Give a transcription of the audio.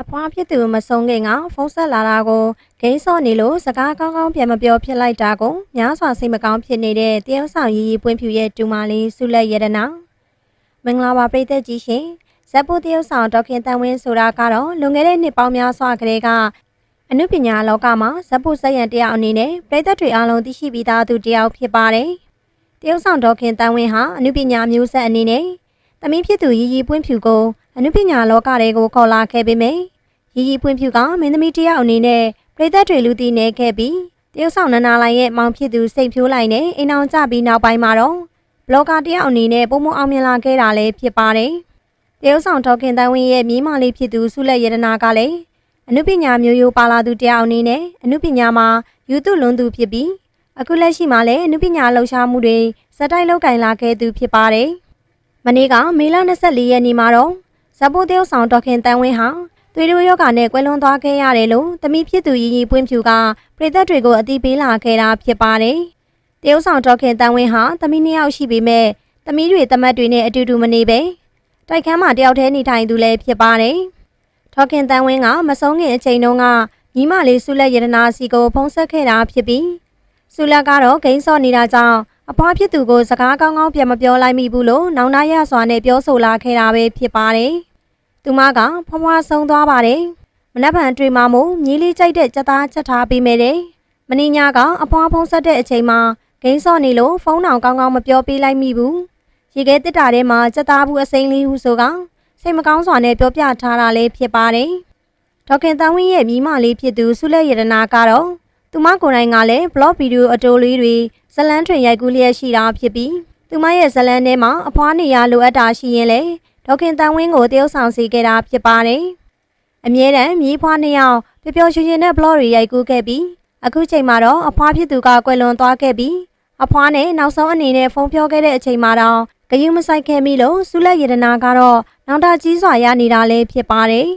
အဖွားဖြစ်သူမဆုံးခင်ကဖုန်းဆက်လာတာကိုဂိမ်းစော့နေလို့စကားကောင်းကောင်းပြန်မပြောဖြစ်လိုက်တာကိုများစွာစိတ်မကောင်းဖြစ်နေတဲ့တယောက်ဆောင်ရီရီပွင့်ဖြူရဲ့တူမလေးဆုလက်ရတနာမင်္ဂလာပါပရိသတ်ကြီးရှင်ဇက်ပူတယောက်ဆောင်ဒေါက်ခင်တန်ဝင်းဆိုတာကတော့လွန်ခဲ့တဲ့နှစ်ပေါင်းများစွာကလေးကအနုပညာလောကမှာဇက်ပူဆက်ရန်တယောက်အနေနဲ့ပရိသတ်တွေအားလုံးသိရှိပြီးသားသူတယောက်ဖြစ်ပါတယ်တယောက်ဆောင်ဒေါက်ခင်တန်ဝင်းဟာအနုပညာမျိုးဆက်အနေနဲ့ သမီးဖြစ်သူရီရီပွင့်ဖြူကိုအနုပညာလောကတွေကိုခေါ်လာခဲ့ပေမယ့်ရီရီပွင့်ဖြူကမင်းသမီးတယောက်အနေနဲ့ပြည်သက်တွေလူသိနေခဲ့ပြီးတရုတ်ဆောင်နန္နာလိုင်ရဲ့မောင်ဖြစ်သူစိတ်ဖြိုးလိုက်နဲ့အိမ်အောင်ကြပြီးနောက်ပိုင်းမှာတော့ဘလော့ကာတယောက်အနေနဲ့ပုံမအောင်မြင်လာခဲ့တာလည်းဖြစ်ပါတယ်။တရုတ်ဆောင်ထောက်ခင်တန်းဝင်းရဲ့မြေးမလေးဖြစ်သူဆုလက်ရတနာကလည်းအနုပညာမျိုးရိုးပါလာသူတယောက်အနေနဲ့အနုပညာမှာယူသွလွန်သူဖြစ်ပြီးအခုလက်ရှိမှာလည်းအနုပညာလှူရှားမှုတွေစက်တိုက်လောက်ကင်လာခဲ့သူဖြစ်ပါတယ်။ မနေ့ကမေလ24ရက်နေ့မှာတော့ဇဘိုတရုတ်ဆောင်တော်ခင်တန်းဝင်းဟာသွေးတိုးယောဂနဲ့ကွယ်လွန်သွားခဲ့ရတယ်လို့တမိဖြစ်သူရီရီပွင့်ဖြူကပြည်သက်တွေကိုအတိပေးလာခဲ့တာဖြစ်ပါတယ်။တရုတ်ဆောင်တော်ခင်တန်ဝင်းဟာတမိနှစ်ယောက်ရှိပေမဲ့တမိတွေတမတ်တွေနဲ့အတူတူမနေပဲတိုက်ခန်းမှာတယောက်တည်းနေထိုင်သူလည်းဖြစ်ပါတယ်။တော်ခင်တန်ဝင်းကမဆုံးခင်အချိန်တုန်းကညီမလေးဆုလက်ရတနာစီကိုဖုံးဆက်ခဲ့တာဖြစ်ပြီးဆုလက်ကတော့ဂိမ်းစော့နေတာကြောင့် အဖွားဖြစ်သူကိုစကားကောင်းကောင်းပြန်မပြောလိုက်မိဘူးလို့နောင်နာရစွာနဲ့ပြောဆိုလာခဲ့တာပဲဖြစ်ပါတယ်။သူမကဖွားဖွားဆုံးသွားပါတယ်။မနက်ဖြန်တွေ့မှမို့မြီးလေးကြိုက်တဲ့စက်သားချက်ထားပေးမယ်တဲ့။မင်းညာကအဖွားဖုံးဆက်တဲ့အချိန်မှာဂိမ်းစော့နေလို့ဖုန်းတောင်ကောင်းကောင်းမပြောပေးလိုက်မိဘူး။ရေခဲတစ်တာထဲမှာစက်သားဘူးအစိမ်းလေးဟုဆိုကစိတ်မကောင်းစွာနဲ့ပြောပြထားတာလည်းဖြစ်ပါတယ်။ဒေါက်ခင်တန်ဝင်းရဲ့မိမလေးဖြစ်သူဆုလက်ရတနာကတော့ သူမကိုယ်တိုင်ကလည်း blog video အတိုးလေးတွေဇလန်းထွင်ရိုက်ကူးလျက်ရှိတာဖြစ်ပြီးသူမရဲ့ဇလန်းထဲမှာအဖွားနေရလိုအပ်တာရှိရင်လေဒေါက်ခင်တန်ဝင်းကိုတရုတ်ဆောင်စီခဲ့တာဖြစ်ပါတယ်။အမြဲတမ်းမြေးဖွားနှစ်ယောက်ပျော်ပျော်ရွှင်ရွှင်နဲ့ဘလော့တွေရိုက်ကူးခဲ့ပြီးအခုချိန်မှာတော့အဖွားဖြစ်သူကကွယ်လွန်သွားခဲ့ပြီးအဖွားနဲ့နောက်ဆုံးအနေနဲ့ဖုန်းပြောခဲ့တဲ့အချိန်မှာတော့ဂယုမဆိုင်ခဲ့မိလို့ဆုလက်ရတနာကတော့နောက်တာကြီးစွာရနေတာလည်းဖြစ်ပါတယ်